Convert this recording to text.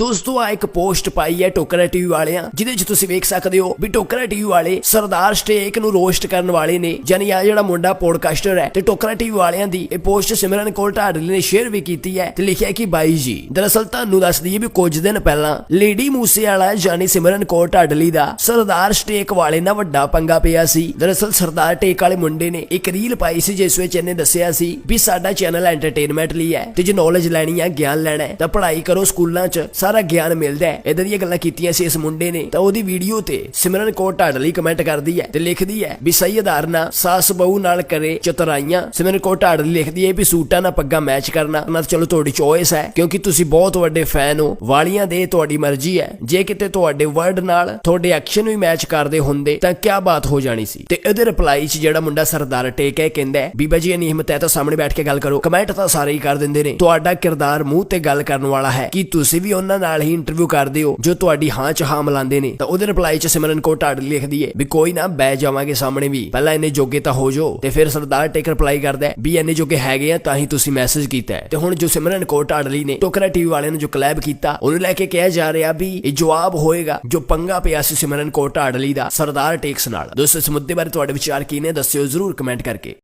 ਦੋਸਤੋ ਆ ਇੱਕ ਪੋਸਟ ਪਾਈ ਹੈ ਟੋਕਰਾ ਟੀਵੀ ਵਾਲਿਆਂ, ਜਿਹਦੇ ਵਿੱਚ ਤੁਸੀਂ ਵੇਖ ਸਕਦੇ ਹੋ ਵੀ ਟੋਕਰਾ ਟੀਵੀ ਵਾਲੇ ਸਰਦਾਰ ਸਟੇਕ ਨੂੰ ਰੋਸਟ ਕਰਨ ਵਾਲੇ ਨੇ ਜਾਨੀ ਆ ਜਿਹੜਾ ਮੁੰਡਾ ਪੋਡਕਾਸਟਰ ਹੈ, ਤੇ ਟੋਕਰਾ ਟੀਵੀ ਵਾਲਿਆਂ ਦੀ ਇਹ ਪੋਸਟ ਸਿਮਰਨ ਕੌਰ ਢਾਡਲੀ ਨੇ ਸ਼ੇਅਰ ਵੀ ਕੀਤੀ ਹੈ, ਤੇ ਲਿਖਿਆ ਕਿ ਬਾਈ ਜੀ, ਦਰਅਸਲ ਤੁਹਾਨੂੰ ਦੱਸ ਦਈਏ ਵੀ ਕੁਝ ਦਿਨ ਪਹਿਲਾਂ ਲੇਡੀ ਮੂਸੇ ਵਾਲਾ ਜਾਨੀ ਸਿਮਰਨ ਕੌਰ ਢਾਡਲੀ ਦਾ ਸਰਦਾਰ ਸਟੇਕ ਵਾਲੇ ਨਾਲ ਵੱਡਾ ਪੰਗਾ ਪਿਆ ਸੀ। ਦਰਅਸਲ ਸਰਦਾਰ ਟੇਕ ਵਾਲੇ ਮੁੰਡੇ ਨੇ ਇੱਕ ਰੀਲ ਪਾਈ ਸੀ, ਜਿਸ ਵਿੱਚ ਇਹਨੇ ਦੱਸਿਆ ਸੀ ਵੀ ਸਾਡਾ ਚੈਨਲ ਐਂਟਰਟੇਨਮੈਂਟ ਲਈ ਹੈ, ਤੇ ਜੇ ਨੌਲੇਜ ਲੈਣੀ ਹੈ, ਗਿਆਨ ਲੈਣਾ ਹੈ, ਤਾਂ ਪੜ੍ਹਾਈ ਕਰੋ ਸਕੂਲਾਂ 'ਚ ਸਾਰਾ ਗਿਆਨ ਮਿਲਦਾ ਹੈ। ਇਦਾਂ ਦੀਆਂ ਗੱਲਾਂ ਕੀਤੀਆਂ ਸੀ ਇਸ ਮੁੰਡੇ ਨੇ। ਤਾਂ ਉਹਦੀ ਵੀਡੀਓ ਤੇ ਸਿਮਰਨ ਕੌਰ ਢਾਡਲੀ ਕਮੈਂਟ ਕਰਦੀ ਹੈ ਤੇ ਲਿਖਦੀ ਹੈ ਵੀ ਸਹੀ ਆਧਾਰ ਸਾਸ ਬਹੂ ਨਾਲ ਕਰੇ ਚਤਰਾਈਆਂ। ਸਿਮਰਨ ਕੌਰ ਢਾਡਲੀ ਲਿਖਦੀ ਹੈ ਵੀ ਸੂਟਾਂ ਨਾਲ ਪੱਗਾਂ ਮੈਚ ਕਰਨਾ। ਨਾ ਚਲੋ ਤੁਹਾਡੀ ਚੋਇਸ ਹੈ, ਕਿਉਂਕਿ ਤੁਸੀਂ ਬਹੁਤ ਵੱਡੇ ਫੈਨ ਹੋ। ਵਾਲੀਆਂ ਦੇ ਤੁਹਾਡੀ ਮਰਜ਼ੀ ਹੈ। ਜੇ ਕਿਤੇ ਤੁਹਾਡੇ ਵਰਡ ਨਾਲ ਤੁਹਾਡੇ ਐਕਸ਼ਨ ਵੀ ਮੈਚ ਕਰਦੇ ਹੁੰਦੇ, ਤਾਂ ਕੀ ਬਾਤ ਹੋ ਜਾਣੀ ਸੀ। ਤੇ ਇਹਦੇ ਰਿਪਲਾਈ 'ਚ ਜਿਹੜਾ ਮੁੰਡਾ ਸਰਦਾਰ ਟੇਕ ਹੈ ਕਹਿੰਦਾ ਬੀਬਾ ਜੀ ਇਹ ਹਿੰਮਤ ਹੈ ਤਾਂ ਸਾਹਮਣੇ ਬੈਠ ਕੇ ਗੱਲ ਕਰੋ। ਕਮੈਂਟ ਤਾਂ ਸਾਰੇ ਹੀ ਕਰ ਦਿੰਦੇ ਨੇ। ਤੁਹਾਡਾ ਕਿਰਦਾਰ ਮੂੰਹ ਤੇ ਗੱਲ ਕਰਨ ਵਾਲਾ ਹੈ ਕਿ ਤੁਸੀਂ ਵੀ ਉਹਨਾਂ ਨਾਲ ਹੀ ਇੰਟਰਵਿਊ ਕਰਦੇ ਹੋ, ਜੋ ਤੁਹਾਡੀ ਹਾਂ 'ਚ ਹਾਂ ਮਿਲਾਉਂਦੇ ਨੇ, ਤਾਂ ਉਹਦੇ ਰਿਪਲਾਈ 'ਚ ਸਿਮਰਨ ਕੌਰ ਢਾਡ ਲਿਖਦੀ ਹੈ ਵੀ ਕੋਈ ਨਾ, ਬਹਿ ਜਾਵਾਂਗੇ ਸਾਹਮਣੇ ਵੀ। ਪਹਿਲਾਂ ਇਹਨੇ ਜੋਗੇ ਤਾਂ ਹੋ ਜੋ ਤੇ ਫਿਰ ਸਰਦਾਰ ਟੇਕ ਰਿਪਲਾਈ ਕਰਦਾ ਵੀ ਇਹਨੇ ਜੋਗੇ ਹੈਗੇ ਆ, ਤਾਂ ਹੀ ਤੁਸੀਂ ਮੈਸੇਜ ਕੀਤਾ ਤੇ ਹੁਣ ਜੋ ਸਿਮਰਨ ਕੌਰ ਢਾਡਲੀ ਨੇ, ਟੋਕਰਾ ਟੀਵੀ ਵਾਲਿਆਂ ਨੇ ਜੋ ਕਲੈਬ ਕੀਤਾ, ਉਹਨੂੰ ਲੈ ਕੇ ਕਿਹਾ ਜਾ ਰਿਹਾ ਵੀ ਇਹ ਜਵਾਬ ਹੋਏਗਾ, ਜੋ ਪੰਗਾ ਪਿਆ ਸੀ ਸਿਮਰਨ ਕੌਰ ਢਾਡਲੀ ਦਾ, ਸਰਦਾਰ ਟੇਕਸ ਨਾਲ। ਦੋਸਤੋ, ਇਸ ਮੁੱਦੇ ਬਾਰੇ ਤੁਹਾਡੇ ਵਿਚਾਰ ਕੀ ਨੇ, ਦੱਸਿਓ ਜ਼ਰੂਰ ਕਮੈਂਟ ਕਰਕੇ।